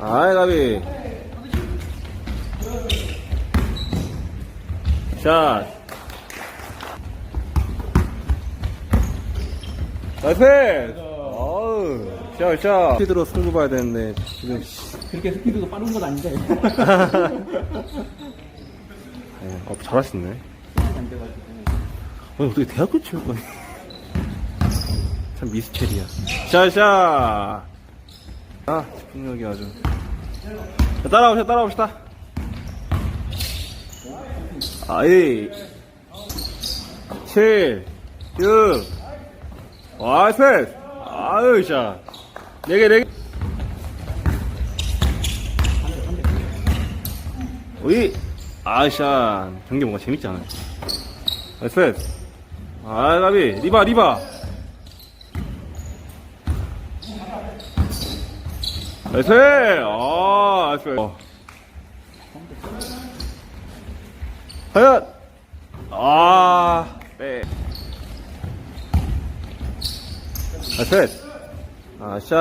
아이, 가비. 샷. 나이스! 어우, 샷, 샷. 스피드로 승부 봐야 되는데, 지금. 그렇게 스피드가 빠른 건 아닌데. 어, 어, 잘하시네. 안 돼가지고. 아니, 어떻게 대학교 체육관이. 참 미스테리야. 샤샤! 아, 집중력이 아주. 자, 따라오시다, 따라옵시다. 아이. 7, 6, 와이, 패스! 아유, 샤. 4개, 4개. 오이! 아샤. 경기 뭔가 재밌지 않아요? 나이스 패스. 아, 가비. 리바, 리바. 나이스! 아, 나이스. 하얀! 아, 빼. 나이스. 아, 샷.